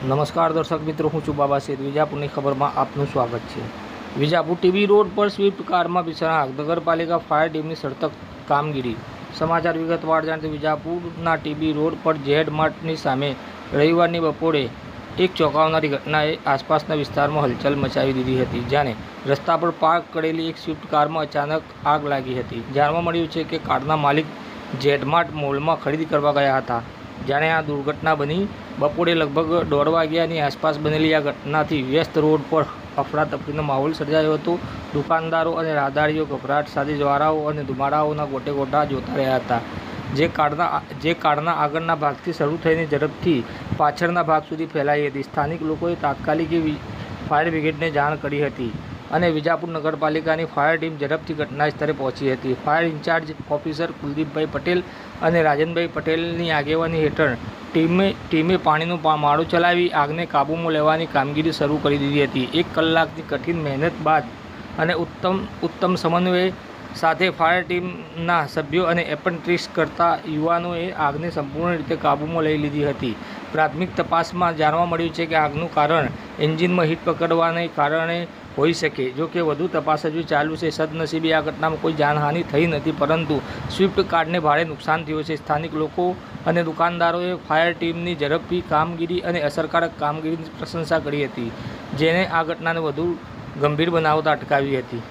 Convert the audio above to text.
નમસ્કાર દર્શક મિત્રો, હું છું બાબા વિજાપુરની ખબરમાં આપનું સ્વાગત છે. વિજાપુર ટીવી રોડ પર સ્વિફ્ટ કારમાં ભીષણ નગરપાલિકા ફાયર ટીમની સતત કામગીરી. સમાચાર વિગતવાર જાણતી વિજાપુરના ટીબી રોડ પર ઝેડ માર્ટની સામે રવિવારની બપોરે એક ચોંકાવનારી ઘટનાએ આસપાસના વિસ્તારમાં હલચલ મચાવી દીધી હતી જ્યારે રસ્તા પર પાર્ક કરેલી એક સ્વિફ્ટ કારમાં અચાનક આગ લાગી હતી. જાણવા મળ્યું છે કે કારના માલિક ઝેડમાર્ટ મોલમાં ખરીદી કરવા ગયા હતા. જાણે આ દુર્ઘટના બની બપોરે લગભગ દોઢ વાગ્યાની આસપાસ બનેલી આ ઘટનાથી વ્યસ્ત રોડ પર અફરાતફરીનો માહોલ સર્જાયો હતો. દુકાનદારો અને રાહદારીઓ ગભરાટ સાથે જ્વારાઓ અને ધુમાડાઓના ગોટે ગોટા જોતા રહ્યા હતા. જે કારના જે કારના આગળના ભાગથી શરૂ થઈને ઝડપથી પાછળના ભાગ સુધી ફેલાઈ હતી. સ્થાનિક લોકોએ તાત્કાલિક ફાયર બ્રિગેડને જાણ કરી હતી. અને વિજાપુર નગરપાલિકાની ફાયર ટીમ ઝડપથી ઘટના સ્થળે પહોંચી હતી. ફાયર ઇન્ચાર્જ ઓફિસર કુલદીપભાઈ પટેલ અને રાજનભાઈ પટેલની આગેવાની હેઠળ ટીમે ટીમે પાણીનું માળું ચલાવી આગને કાબૂમાં લેવાની કામગીરી શરૂ કરી દીધી હતી. એક કલાકની કઠિન મહેનત બાદ અને ઉત્તમ ઉત્તમ સમન્વય સાથે ફાયર ટીમના સભ્યો અને એપન્ટ્રીસ કરતા યુવાનોએ આગને સંપૂર્ણ રીતે કાબૂમાં લઈ લીધી હતી. પ્રાથમિક તપાસમાં જાણવા મળ્યું છે કે આગનું કારણ એન્જિનમાં હીટ પકડવાને કારણે હોઈ શકે. જો કે વધુ તપાસ હજુ ચાલુ છે. સદનસીબે આ ઘટનામાં કોઈ જાનહાનિ થઈ નથી, પરંતુ સ્વિફ્ટ કારને ભારે નુકસાન થયું છે. સ્થાનિક લોકો અને દુકાનદારોએ ફાયર ટીમની ઝડપી કામગીરી અને અસરકારક કામગીરીની પ્રશંસા કરી હતી જેને આ ઘટનાને વધુ ગંભીર બનાવતા અટકાવી હતી.